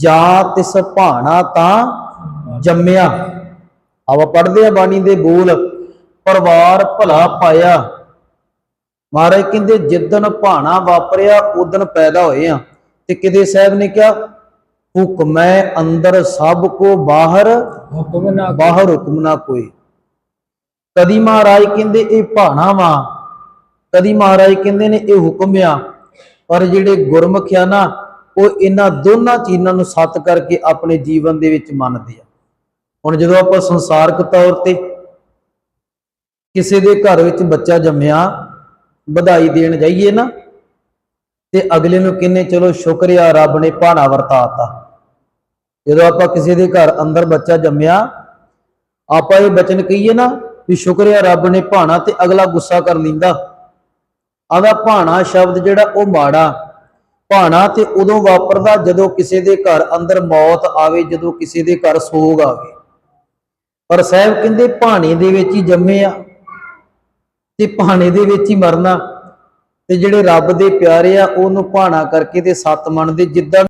ਜਾ ਤਿਸ ਭਾਣਾ ਤਾਂ ਜੰਮਿਆ। ਆਵਾ ਪੜਦੇ ਆ ਬਾਣੀ ਦੇ ਬੋਲ। ਪਰਿਵਾਰ ਭਲਾ ਪਾਇਆ। ਮਹਾਰਾਜ ਕਹਿੰਦੇ ਜਿੱਦਣ ਭਾਣਾ ਵਾਪਰਿਆ ਉਦਣ ਪੈਦਾ ਹੋਏ ਆ। ਤੇ ਕਿਤੇ ਸਾਹਿਬ ਨੇ ਕਿਹਾ? ਹੁਕਮੈ ਅੰਦਰ ਸਭ ਕੋ ਬਾਹਰ ਹੁਕਮ ਨਾ ਬਾਹਰ ਹੁਕਮ ਨਾ ਕੋਈ। ਕਦੀ ਮਹਾਰਾਜ ਕਹਿੰਦੇ ਇਹ ਭਾਣਾ ਵਾ। ਕਦੀ ਮਹਾਰਾਜ ਕਹਿੰਦੇ ਨੇ ਇਹ ਹੁਕਮ ਆ। ਪਰ ਜਿਹੜੇ ਗੁਰਮੁਖ ਆ ਨਾ ਉਹ ਇਹਨਾਂ ਦੋਨਾਂ ਚੀਜ਼ਾਂ ਨੂੰ ਸੱਤ ਕਰਕੇ ਆਪਣੇ ਜੀਵਨ ਦੇ ਵਿੱਚ ਮੰਨਦੇ ਆ। ਹੁਣ ਜਦੋਂ ਆਪਾਂ ਸੰਸਾਰਕ ਤੌਰ ਤੇ ਕਿਸੇ ਦੇ ਘਰ ਵਿੱਚ ਬੱਚਾ ਜੰਮਿਆ, ਵਧਾਈ ਦੇਣ ਜਾਈਏ ਨਾ, ਤੇ ਅਗਲੇ ਨੂੰ ਕਿੰਨੇ ਚਲੋ ਸ਼ੁਕਰਿਆ ਰੱਬ ਨੇ ਭਾਣਾ ਵਰਤਾਤਾ ਜਦੋਂ ਆਪਾਂ ਕਿਸੇ ਦੇ ਘਰ ਅੰਦਰ ਬੱਚਾ ਜੰਮਿਆ, ਆਪਾਂ ਇਹ ਬਚਨ ਕਹੀਏ ਨਾ ਵੀ ਸ਼ੁਕਰਿਆ ਰੱਬ ਨੇ ਭਾਣਾ ਤੇ ਅਗਲਾ ਗੁੱਸਾ ਕਰ ਲਿੰਦਾ। ਆਦਾ ਭਾਣਾ ਸ਼ਬਦ ਜਿਹੜਾ ਉਹ ਮਾੜਾ ਭਾਣਾ ਤੇ ਉਦੋਂ ਵਾਪਰਦਾ ਜਦੋਂ ਕਿਸੇ ਦੇ ਘਰ ਅੰਦਰ ਮੌਤ ਆਵੇ, ਜਦੋਂ ਕਿਸੇ ਦੇ ਘਰ ਸੋਗ ਆਵੇ। ਪਰ ਸਾਹਿਬ ਕਹਿੰਦੇ ਭਾਣੇ ਦੇ ਵਿੱਚ ਹੀ ਜੰਮੇ ਆ ਤੇ ਭਾਣੇ ਦੇ ਵਿੱਚ ਹੀ ਮਰਨਾ। ਤੇ ਜਿਹੜੇ ਰੱਬ ਦੇ ਪਿਆਰੇ ਆ, ਉਹਨੂੰ ਭਾਣਾ ਕਰਕੇ ਤੇ ਸੱਤ ਮੰਨਦੇ, ਜਿੱਦਾਂ